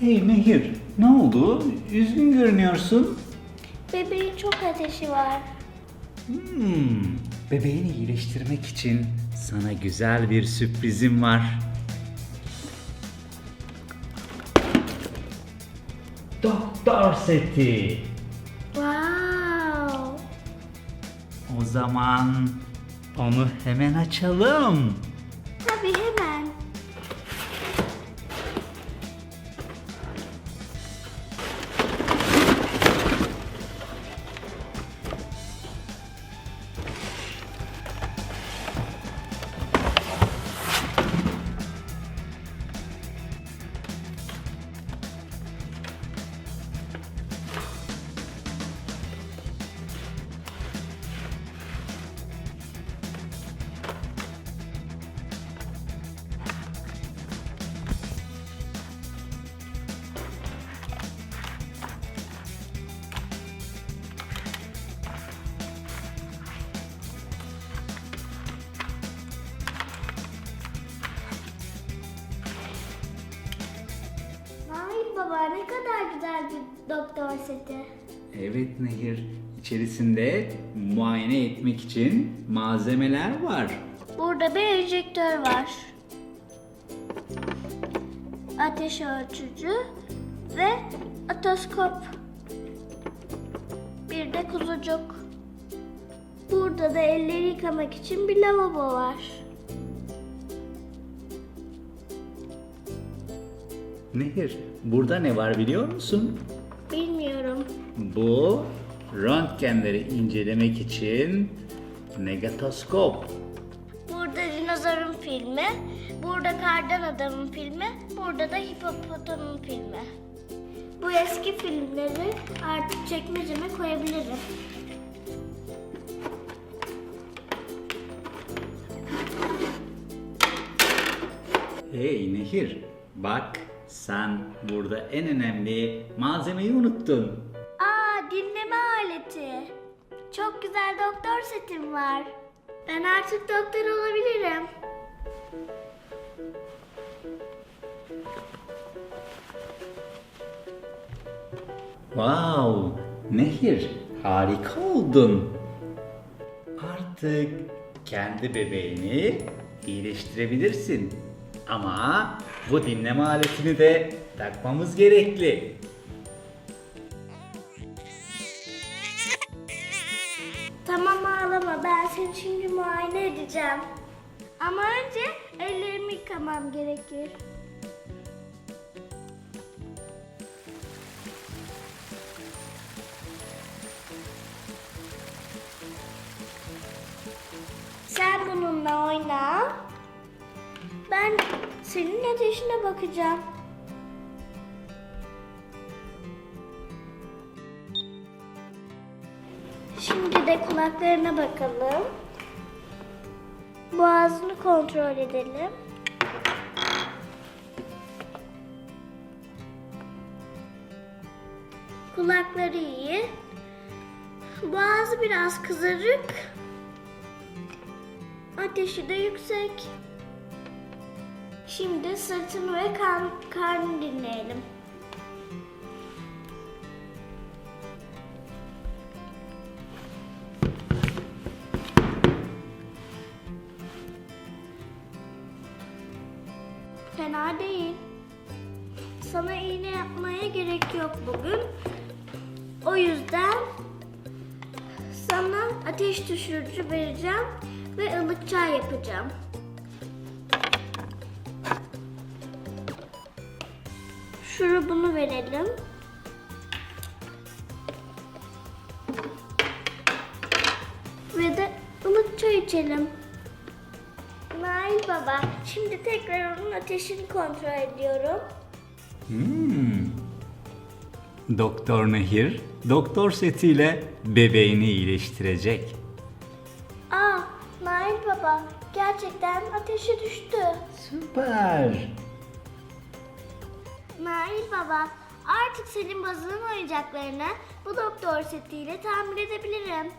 Hey Nehir, ne oldu? Üzgün görünüyorsun. Bebeğin çok ateşi var. Hmm, bebeğini iyileştirmek için sana güzel bir sürprizim var. Doktor seti. Wow. O zaman onu hemen açalım. Tabii hemen. Baba ne kadar güzel bir doktor seti. Evet Nehir, içerisinde muayene etmek için malzemeler var. Burada bir enjektör var. Ateş ölçücü ve otoskop. Bir de kuzucuk. Burada da elleri yıkamak için bir lavabo var. Nehir, burada ne var biliyor musun? Bilmiyorum. Bu röntgenleri incelemek için negatoskop. Burada dinozorun filmi, burada kardan adamın filmi, burada da hipopotamın filmi. Bu eski filmleri artık çekmeceme koyabilirim. Hey Nehir, bak sen burada en önemli malzemeyi unuttun. Aa dinleme aleti. Çok güzel doktor setim var. Ben artık doktor olabilirim. Wow, Nehir harika oldun. Artık kendi bebeğini iyileştirebilirsin. Ama bu dinleme aletini de takmamız gerekli. Tamam ağlama ben seni şimdi muayene edeceğim. Ama önce ellerimi yıkamam gerekir. Sen bununla oyna. Ben senin ateşine bakacağım. Şimdi de kulaklarına bakalım. Boğazını kontrol edelim. Kulakları iyi. Boğazı biraz kızarık. Ateşi de yüksek. Şimdi sırtını ve kan, karnını dinleyelim. Fena değil. Sana iğne yapmaya gerek yok bugün. O yüzden sana ateş düşürücü vereceğim ve ılık çay yapacağım. Şurubunu verelim. Ve de ılık çay içelim. Nail baba, şimdi tekrar onun ateşini kontrol ediyorum. Hmm. Doktor Nehir, doktor setiyle bebeğini iyileştirecek. Aa, Nail baba, gerçekten ateşi düştü. Süper. Nail baba, artık senin bazının oyuncaklarını bu doktor setiyle tamir edebilirim.